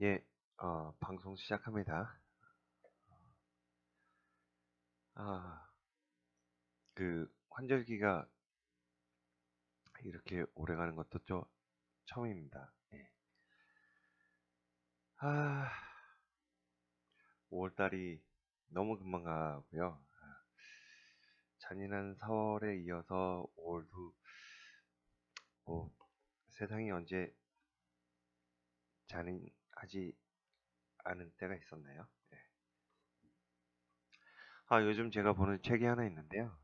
예, 어, 방송 시작합니다. 아, 그 환절기가 이렇게 오래 가는 것도 좀 처음입니다. 예. 아, 5월달이 너무 금방 가고요. 잔인한 4월에 이어서 5월도 뭐 세상이 언제 잔인 하지 않은 때가 있었나요? 예. 아, 요즘 제가 보는 책이 하나 있는데요.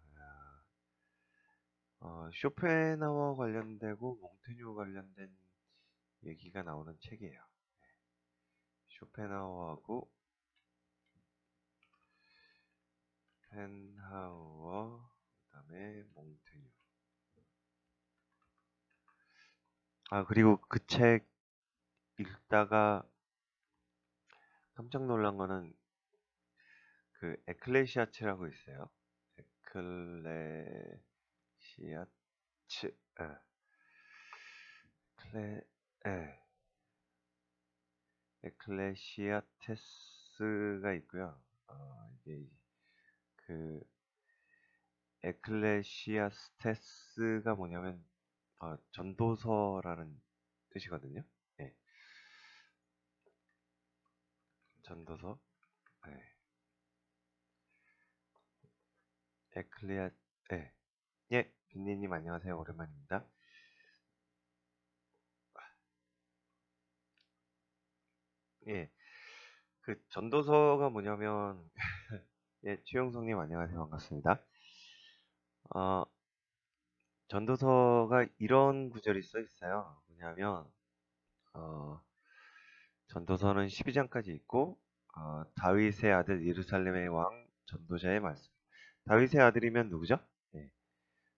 어, 쇼펜하워 관련되고 몽테뉴 관련된 얘기가 나오는 책이에요. 예. 쇼펜하워하고 펜하우어 그다음에 몽테뉴 아 그리고 그 책 읽다가 깜짝 놀란 거는 그 에클레시아츠라고 있어요. 에클레시아츠 아. 클레 에 에클레시아테스가 있고요. 어, 이게 그 에클레시아스테스가 뭐냐면 어, 전도서라는 뜻이거든요. 예. 전도서. 예. 에클레아 예. 예, 빈니님 안녕하세요. 오랜만입니다. 예. 그 전도서가 뭐냐면 예, 최영성님 안녕하세요. 반갑습니다. 어, 전도서가 이런 구절이 써 있어요. 뭐냐면, 어, 전도서는 12장까지 있고, 어, 다윗의 아들 예루살렘의 왕 전도자의 말씀. 다윗의 아들이면 누구죠? 예,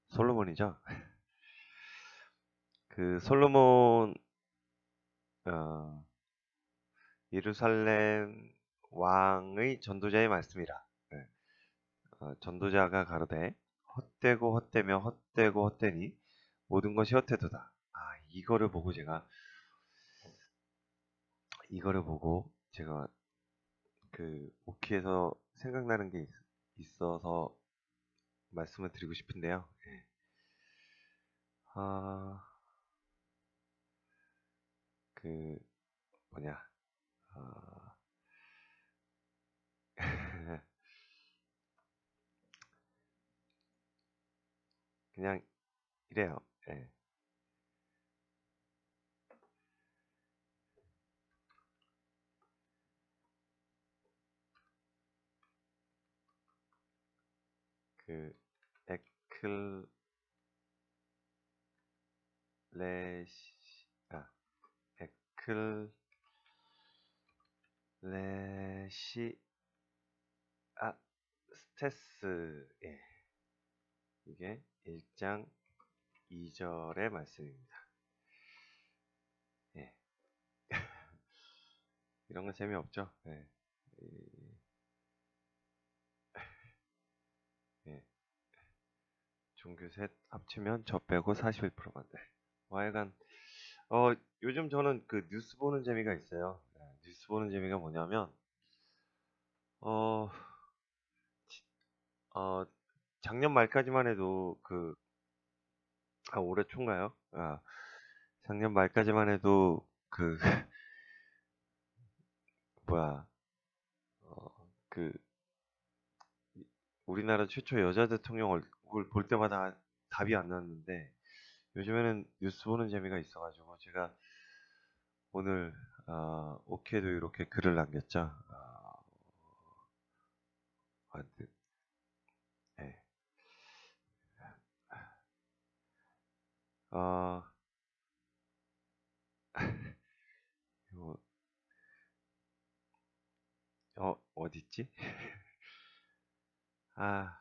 솔로몬이죠. 그 솔로몬, 어, 예루살렘 왕의 전도자의 말씀이라. 예. 어, 전도자가 가로되 헛되고 헛되며 헛되고 헛되니 모든 것이 헛되도다. 아 이거를 보고 제가 이거를 보고 제가 그 오키에서 생각나는 게 있, 어서 말씀을 드리고 싶은데요. 예. 아, 그 뭐냐, 아, 그냥 이래요. 예. 그 에클 레시 아 에클 레시 아 스테스 예 이게 1장 2절의 말씀입니다. 예. 이런 거 재미없죠? 예. 예. 종교 셋 합치면 저 빼고 41%만 돼. 와여간 어, 요즘 저는 그 뉴스 보는 재미가 있어요. 예, 뉴스 보는 재미가 뭐냐면 어, 어 작년 말까지만 해도 그 아, 올해 초인가요? 아, 작년 말까지만 해도 그 뭐야 어, 그 우리나라 최초 여자 대통령 얼굴 볼 때마다 답이 안 나왔는데 요즘에는 뉴스 보는 재미가 있어가지고 제가 오늘 어, 오케이도 이렇게 글을 남겼죠. 어, 아, 네. 어, 이거, 어, 어딨지? 아,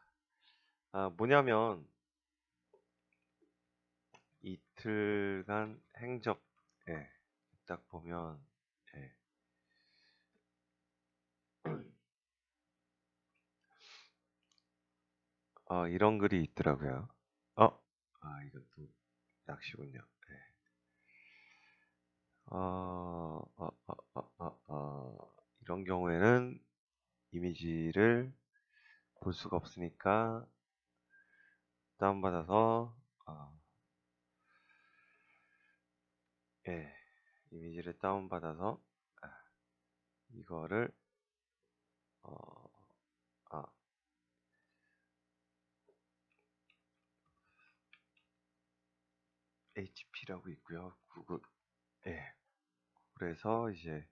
아, 뭐냐면, 이틀간 행적, 예, 딱 보면, 예. 어, 이런 글이 있더라고요. 어, 아, 이것도 낚시군요. 예. 어, 어, 어, 어, 어, 어, 이런 경우에는 이미지를 볼 수가 없으니까 다운받아서 어, 예, 이미지를 다운받아서 아, 이거를 어, 아, HP라고 있고요. 구글 예. 그래서 이제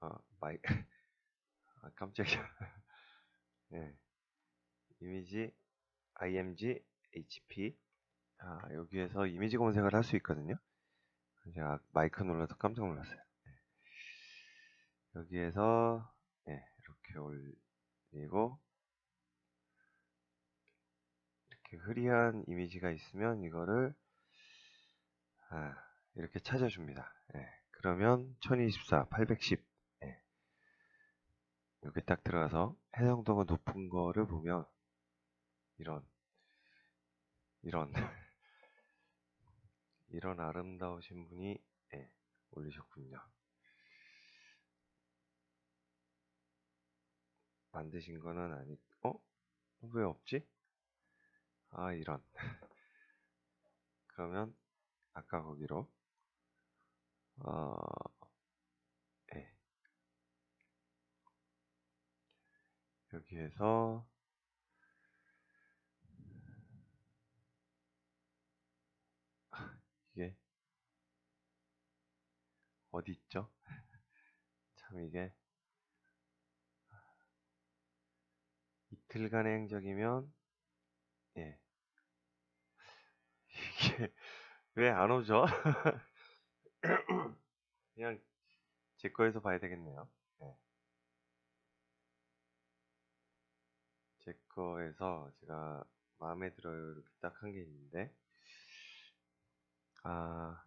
아, 마이 아, 깜짝이야. 예. 이미지 img hp 아, 여기에서 이미지 검색을 할 수 있거든요. 제가 마이크 눌러서 깜짝 놀랐어요. 예. 여기에서 예, 이렇게 올리고 이렇게 흐리한 이미지가 있으면 이거를 아, 이렇게 찾아줍니다. 예, 그러면 1024, 810 예. 여기 딱 들어가서 해상도가 높은 거를 보면 이런 이런 이런 아름다우신 분이 예, 올리셨군요. 만드신 거는 아니, 어? 왜 없지? 아, 이런. 그러면 아까 거기로 어, 여기 에서 이게 어디 있죠? 참 이게 이틀간의 행적이면 예 이게 왜 안 오죠? 그냥 제 거에서 봐야 되겠네요. 예. 제 거에서 제가 마음에 들어요 이렇게 딱 한 게 있는데 아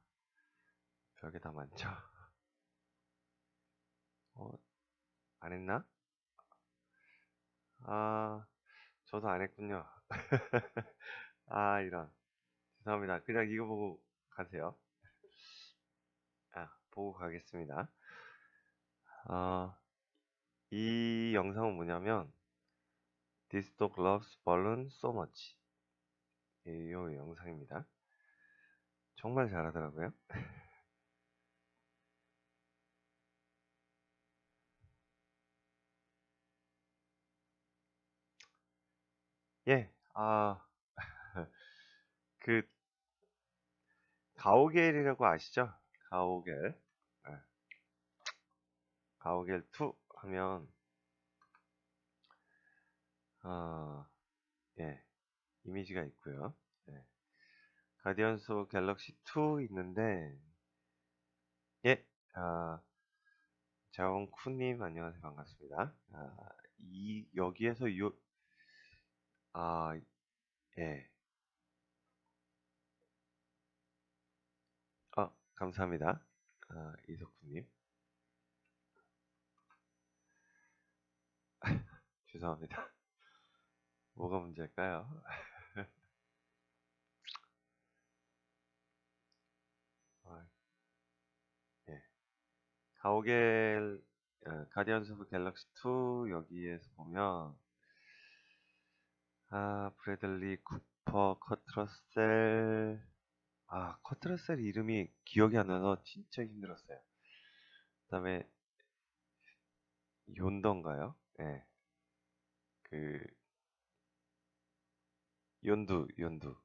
별게 다 많죠. 어, 안 했나? 아, 저도 안 했군요. 아, 이런. 죄송합니다. 그냥 이거 보고 가세요. 아, 보고 가겠습니다. 아, 이 영상은 뭐냐면, This dog loves balloon so much. 이 영상입니다. 정말 잘하더라고요. 예, 아, 그, 가오갤이라고 아시죠? 가오갤. 예. 가오갤 2 하면, 아, 예, 이미지가 있고요. 예. 가디언스 오브 갤럭시 2 있는데, 예, 아, 자원쿠님 안녕하세요 반갑습니다. 아, 이 여기에서 요, 아, 예, 아, 감사합니다. 아, 이석훈님. 죄송합니다. 뭐가 문제일까요? 아, 예. 가오갤, 어, 가디언스 오브 갤럭시 2 여기에서 보면, 아, 브래들리, 쿠퍼, 커트러셀, 아, 커트러셀 이름이 기억이 안 나서 진짜 힘들었어요. 그 다음에, 연던가요? 예. 그, 연두, 연두.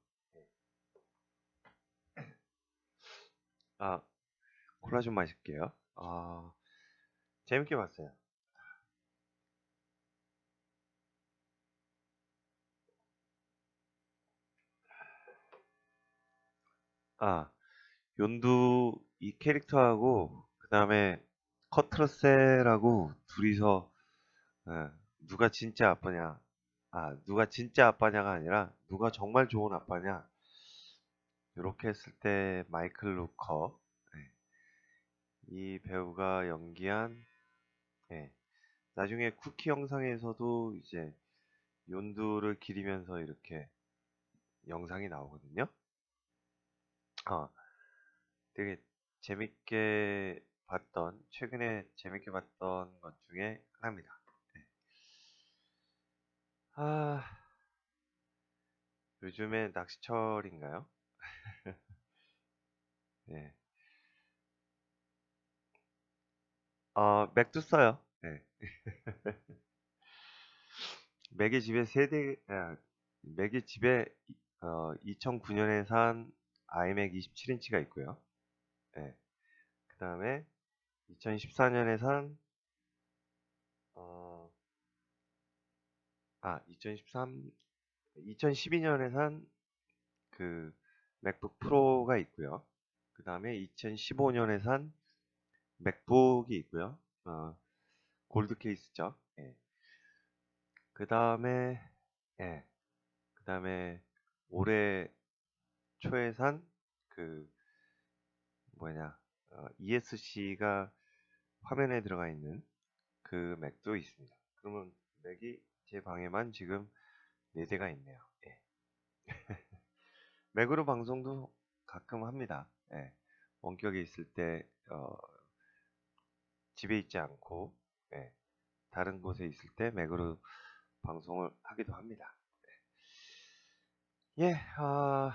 아, 콜라 좀 마실게요. 아, 재밌게 봤어요. 아, 연두 이 캐릭터하고 그 다음에 커트러셀하고 둘이서 예, 누가 진짜 아빠냐 아 누가 진짜 아빠냐가 아니라 누가 정말 좋은 아빠냐 이렇게 했을 때 마이클 루커 예, 이 배우가 연기한 예, 나중에 쿠키 영상에서도 이제 연두를 기리면서 이렇게 영상이 나오거든요. 아, 되게 재밌게 봤던, 최근에 재밌게 봤던 것 중에 하나입니다. 네. 아, 요즘에 낚시철인가요? 네. 어, 맥도 써요. 네. 맥이 집에 세대, 아, 맥이 집에 어, 2009년에 산 iMac 27인치가 있고요. 네. 그 다음에 2014년에 산 어, 아, 2013, 2012년에 산 그 맥북 프로가 있고요. 그 다음에 2015년에 산 맥북이 있고요. 어, 골드 케이스죠. 예. 그 다음에, 예. 그 다음에 올해 초에 산 그 뭐냐, 어, ESC가 화면에 들어가 있는 그 맥도 있습니다. 그러면 맥이 제 방에만 지금 4대가 있네요. 예. 맥으로 방송도 가끔 합니다. 예. 원격에 있을 때 어, 집에 있지 않고 예. 다른 곳에 있을 때 맥으로 방송을 하기도 합니다. 예, 아,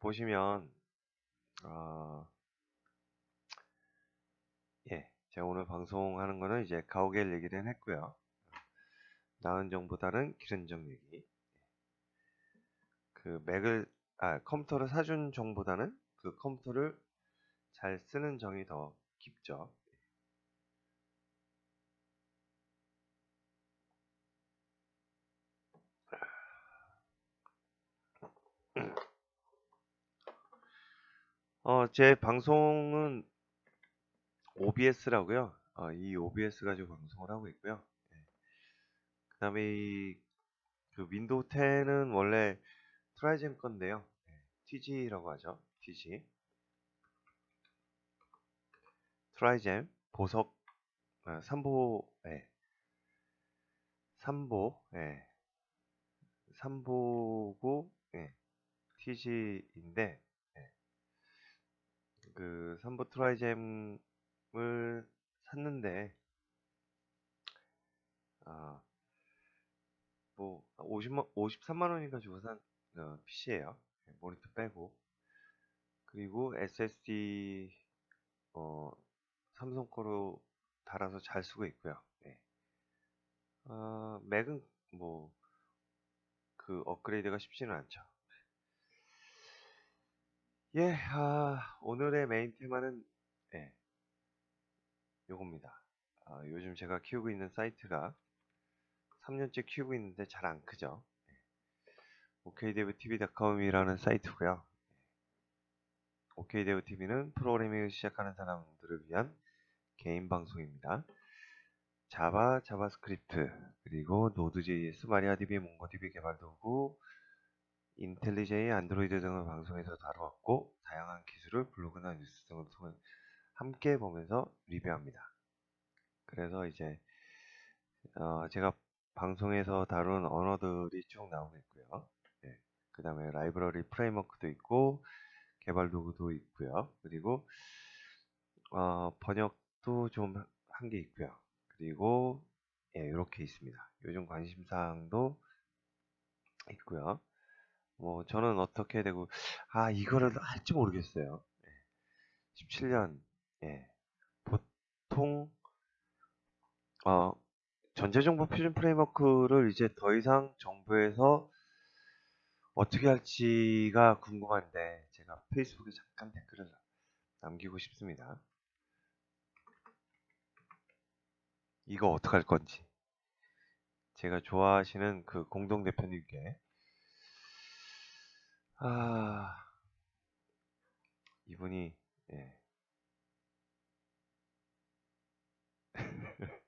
보시면 어, 예, 제가 오늘 방송하는 거는 이제 가오갤 얘기를 했고요. 나은 정보다는 기른 정 얘기. 그 맥을 아 컴퓨터를 사준 정보다는 그 컴퓨터를 잘 쓰는 정이 더 깊죠. 어, 제 방송은 OBS라고요. 어, 이 OBS 가지고 방송을 하고 있고요. 예. 그 다음에 이 그 윈도우 10은 원래 트라이젠 건데요. 예. TG라고 하죠. TG. 트라이젠 보석 어, 삼보 예. 삼보 예. 삼보고 예. TG인데 예. 그 삼보 트라이젠을 샀는데 아, 뭐 50만 53만 원인가 주고 산 어, PC예요. 모니터 빼고 그리고 SSD 어, 삼성 거로 달아서 잘 쓰고 있고요. 네. 어, 맥은 뭐 그 업그레이드가 쉽지는 않죠. 예, 아, 오늘의 메인 테마는 예, 요겁니다. 아, 요즘 제가 키우고 있는 사이트가 3년째 키우고 있는데 잘 안 크죠. 예. okdevtv.com이라는 사이트고요. okdevtv는 프로그래밍을 시작하는 사람들을 위한 개인 방송입니다. 자바, 자바스크립트, 그리고 노드.js, 마리아DB, 몽고DB 개발 도구, 인텔리제이, 안드로이드 등을 방송에서 다루었고 다양한 기술을 블로그나 뉴스 등을 통해 함께 보면서 리뷰합니다. 그래서 이제 어 제가 방송에서 다룬 언어들이 쭉 나오고 있고요. 네. 그 다음에 라이브러리 프레임워크도 있고 개발 도구도 있고요. 그리고 어 번역도 좀 한 게 있고요. 그리고 예, 이렇게 있습니다. 요즘 관심 사항도 있고요. 뭐 저는 어떻게 되고 아 이거를 할지 모르겠어요. 17년 예. 보통 어 전제정보 표준 프레임워크를 이제 더 이상 정부에서 어떻게 할지가 궁금한데 제가 페이스북에 잠깐 댓글을 남기고 싶습니다. 이거 어떡할 건지 제가 좋아하시는 그 공동 대표님께 아 이분이 예.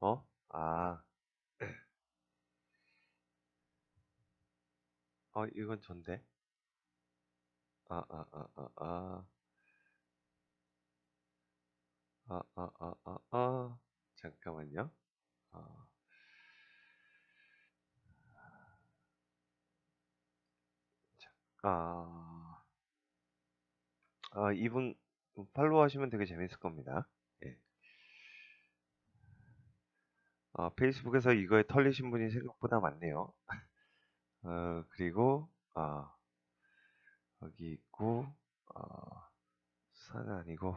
어? 아. 어, 이건 전데. 아, 아, 아, 아, 아. 아, 아, 아, 아, 아. 잠깐만요. 아. 자, 아. 어, 이분 팔로우 하시면 되게 재밌을 겁니다. 예. 어, 페이스북에서 이거에 털리신 분이 생각보다 많네요. 어, 그리고 어, 여기 있고 어, 산 아니고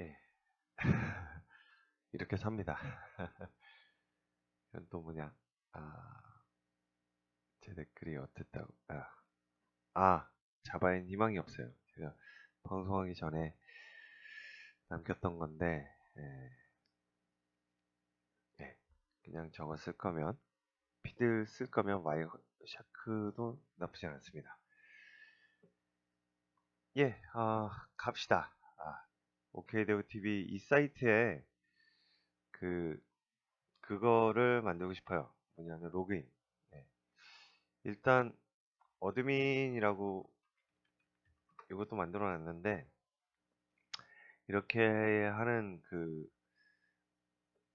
예. 이렇게 삽니다. 이건 또 뭐냐? 아, 제 댓글이 어땠다고? 아, 아 자바엔 희망이 없어요. 제가 방송하기 전에 남겼던 건데, 예. 예. 그냥 저거 쓸 거면 피들 쓸 거면 와이샤크도 나쁘지 않습니다. 예, 아, 갑시다. 아, 오케이데브 TV 이 사이트에 그 그거를 만들고 싶어요. 뭐냐면 로그인. 네. 일단 어드민이라고 이것도 만들어 놨는데 이렇게 하는 그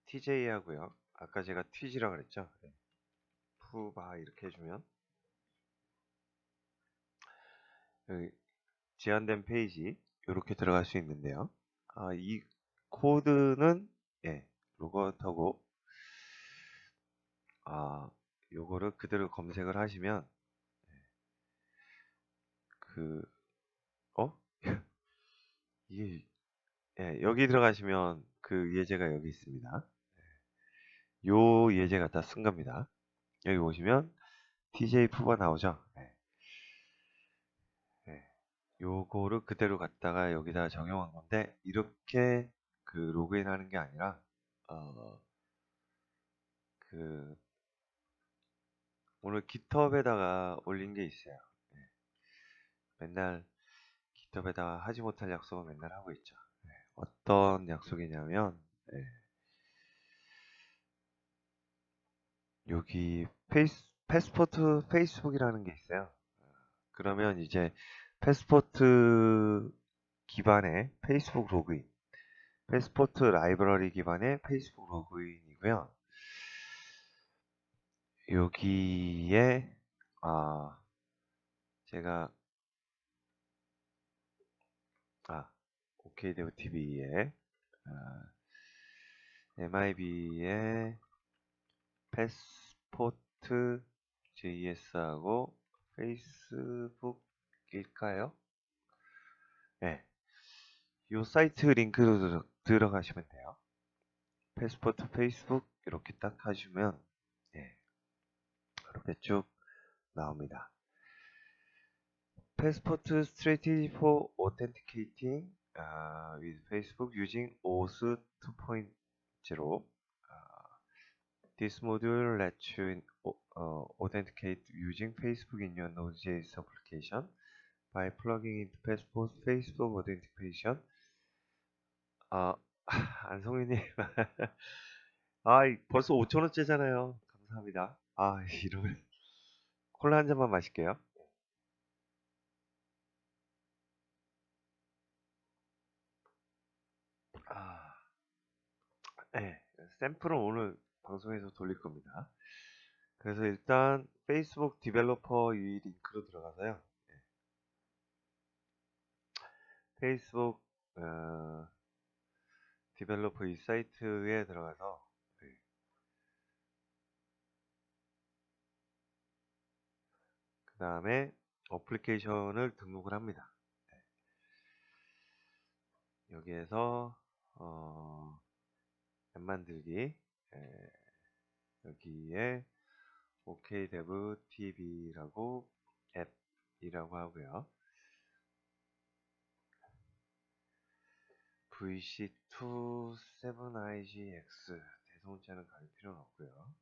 TJ 하고요. 아까 제가 TG라 그랬죠. 네. 푸바 이렇게 해주면 여기 제한된 페이지 이렇게 들어갈 수 있는데요. 아, 이 코드는 예, 로그아웃하고 아, 요거를 그대로 검색을 하시면 그 어? 이게 예, 여기 들어가시면 그 예제가 여기 있습니다. 요 예제 갖다 쓴 겁니다. 여기 보시면 TJ 푸바 나오죠? 네. 네. 요거를 그대로 갖다가 여기다 적용한 건데 이렇게 그 로그인 하는 게 아니라 어, 그 오늘 깃허브에다가 올린 게 있어요. 네. 맨날 깃허브에다가 하지 못할 약속을 맨날 하고 있죠. 네. 어떤 약속이냐면 네. 여기 페이스, 패스포트 페이스북이라는 게 있어요. 그러면 이제 패스포트 기반의 페이스북 로그인, 패스포트 라이브러리 기반의 페이스북 로그인이고요. 여기에 아 제가 아 OK데브 TV에 아, MIB의 패스포트 JS하고 페이스북일까요? 네. 이 사이트 링크로 들어, 가시면 돼요. 패스포트 페이스북 이렇게 딱 하시면 네. 이렇게 쭉 나옵니다. Strategy for authenticating uh, with Facebook using OAuth 2.0 uh, This module lets you uh, authenticate using Facebook in your Node.js application by plugging into Passport Facebook Authentication 아, 안성윤님 아, 벌써 5천원째잖아요 감사합니다 아, 이러면 콜라 한 잔만 마실게요. 아, 네, 샘플은 오늘 방송에서 돌릴 겁니다. 그래서 일단 페이스북 디벨로퍼 이 링크로 들어가서요. 네. 페이스북 어, 디벨로퍼 이 사이트에 들어가서 그 다음에 어플리케이션을 등록을 합니다. 네. 여기에서 어, 앱 만들기 네. 여기에 OKDev TV라고 앱이라고 하고요. VC27IGX 대성자는 갈 필요는 없고요.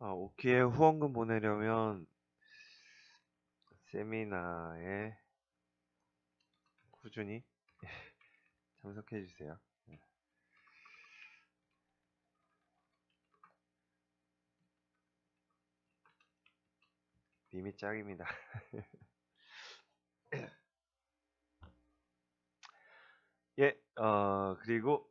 아, 오키에 후원금 보내려면 세미나에 꾸준히 참석해 주세요. 네. 님이 짱입니다. 예, 어, 그리고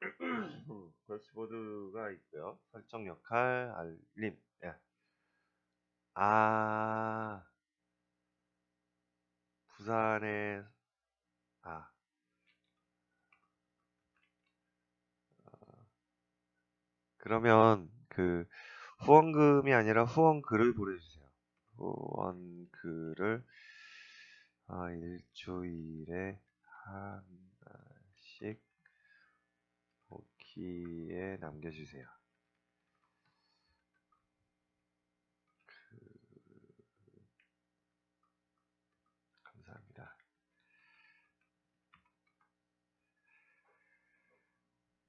걸스보드가 있고요. 설정 역할, 알림. 예. 아, 부산에, 아, 그러면 그 후원금이 아니라 후원글을 보내주세요. 후원글을 아, 일주일에 하나씩 오키에 남겨주세요. 그...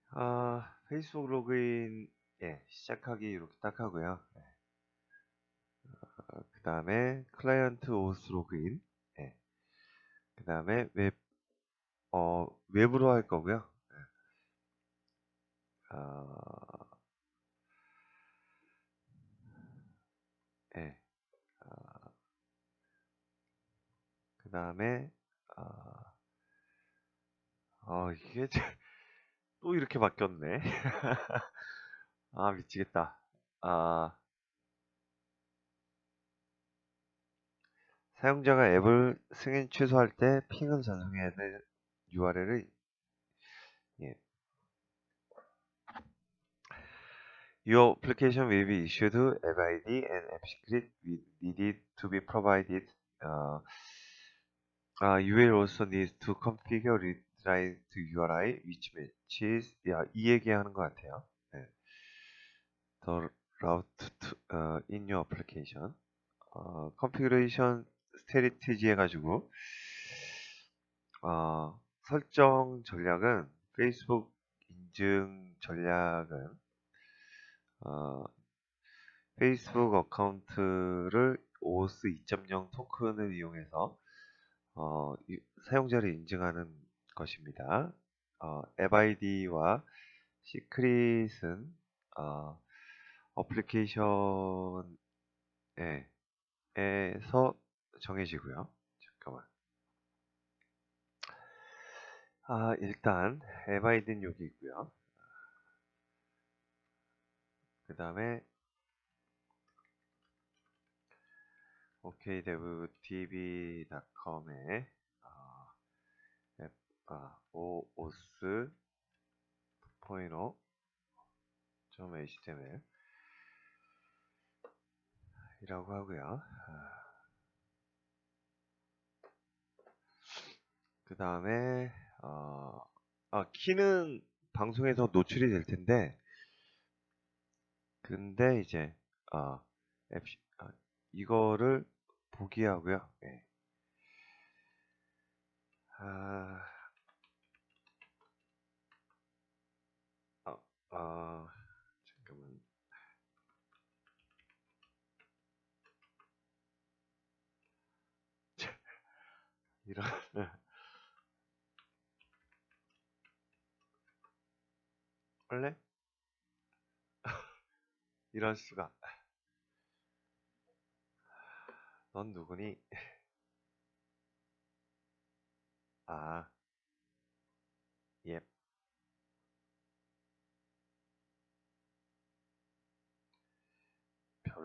아, 페이스북 로그인 예, 시작하기 이렇게 딱 하고요. 예. 어, 그 다음에 클라이언트 오스 로그인 예. 그 다음에 웹 어, 웹으로 할 거고요. 예. 어, 예. 어, 그 다음에 어, 어, 이게 또 이렇게 바뀌었네. 아, 미치겠다. 아, 사용자가 앱을 승인 취소할 때 핑은 전송해야 될 URL을 예. Your application will be issued app ID and app secret needed to be provided. Uh, uh, you will also need to configure redirect URI which matches. 야, 이 얘기하는 것 같아요. 네. The route to, uh, in your application. 어, configuration strategy 해가지고 어, 설정 전략은 페이스북 인증 전략은 어, 페이스북 어카운트를 OS 2.0 토큰을 이용해서 어, 사용자를 인증하는 것입니다. 어, 앱 아이디와 시크릿은 어, 어플리케이션에서 정해지고요. 잠깐만. 아, 일단 앱 아이디는 여기 있고요. 그 다음에 okdevtv.com에 어, 앱, 아, oos 포인호 .html 이라고 하고요. 그 다음에 어, 아, 키는 방송에서 노출이 될 텐데 근데 이제 어, 앱, 아, 이거를 보기 하고요. 네. 아, 어, 어, 잠깐만. 이런 원래 이럴 수가. 넌 누구니? 아,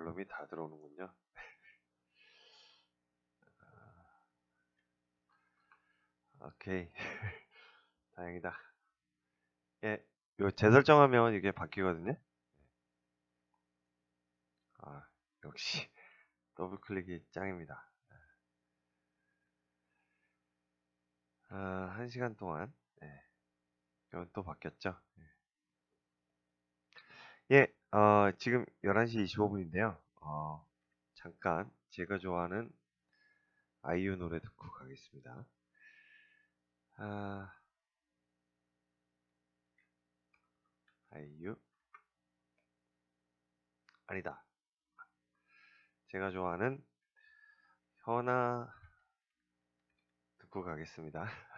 별놈이 다 들어오는군요. 오케이. 다행이다. 예, 요 재설정하면 이게 바뀌거든요. 아, 역시 더블 클릭이 짱입니다. 아, 한 시간 동안 네. 이건 또 바뀌었죠. 예, 어, 지금 11시 25분인데요. 어, 잠깐 제가 좋아하는 아이유 노래 듣고 가겠습니다. 아, 아이유 아니다. 제가 좋아하는 현아 듣고 가겠습니다.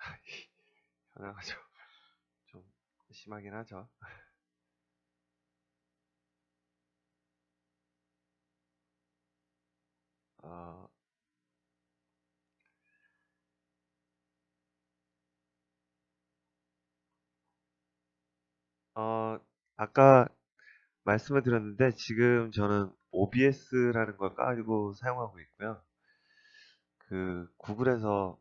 현아가 좀, 좀 심하긴 하죠. 어, 어, 아까 말씀을 드렸는데 지금 저는 OBS라는 걸 깔고 사용하고 있고요. 그 구글에서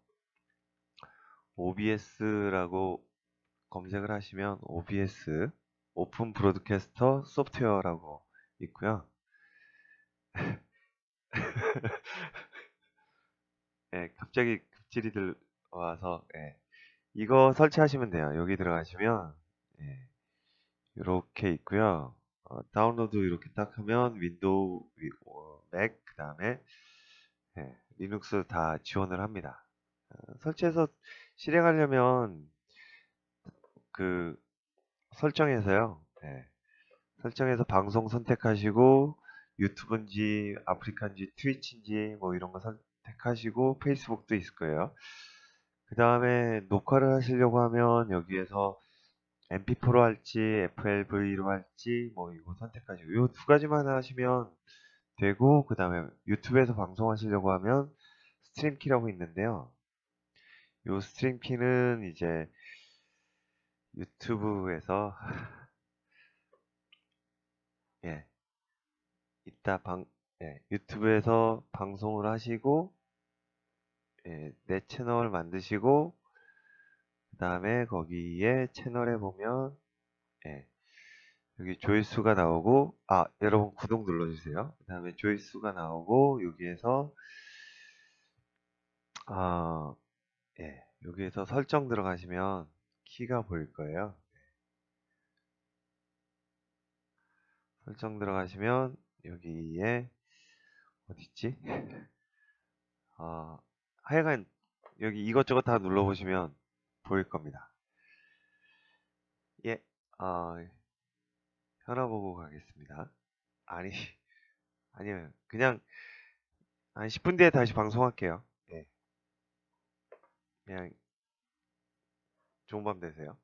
OBS라고 검색을 하시면 OBS 오픈 브로드캐스터 소프트웨어라고 있고요. 예, 갑자기 급질이 들어와서 예, 이거 설치하시면 돼요. 여기 들어가시면 예, 이렇게 있고요. 어, 다운로드 이렇게 딱 하면 윈도우, 위- 어, 맥, 그 다음에 예, 리눅스 다 지원을 합니다. 어, 설치해서 실행하려면 그 설정에서요. 예, 설정에서 방송 선택하시고 유튜브인지 아프리카인지 트위치인지 뭐 이런 거 선택하시고 페이스북도 있을 거예요. 그 다음에 녹화를 하시려고 하면 여기에서 MP4로 할지 FLV로 할지 뭐 이거 선택하시고 이두 가지만 하시면 되고 그 다음에 유튜브에서 방송하시려고 하면 스트림 키라고 있는데요. 이 스트림 키는 이제 유튜브에서 예 이따 방 예, 유튜브에서 방송을 하시고 예, 내 채널 만드시고 그 다음에 거기에 채널에 보면 예, 여기 조회수가 나오고 아 여러분 구독 눌러주세요. 그 다음에 조회수가 나오고 여기에서 아 예, 여기에서 설정 들어가시면 키가 보일 거예요 설정 들어가시면 여기에 어딨지? 어, 하여간 여기 이것저것 다 눌러보시면 보일 겁니다. 예, 어, 현아 보고 가겠습니다. 아니, 아니요. 그냥 한 10분 뒤에 다시 방송할게요. 예. 그냥 좋은 밤 되세요.